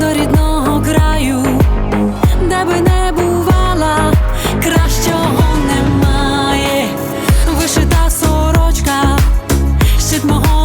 до рідного краю, де би не бувала, кращого немає, вишита сорочка, щит мого.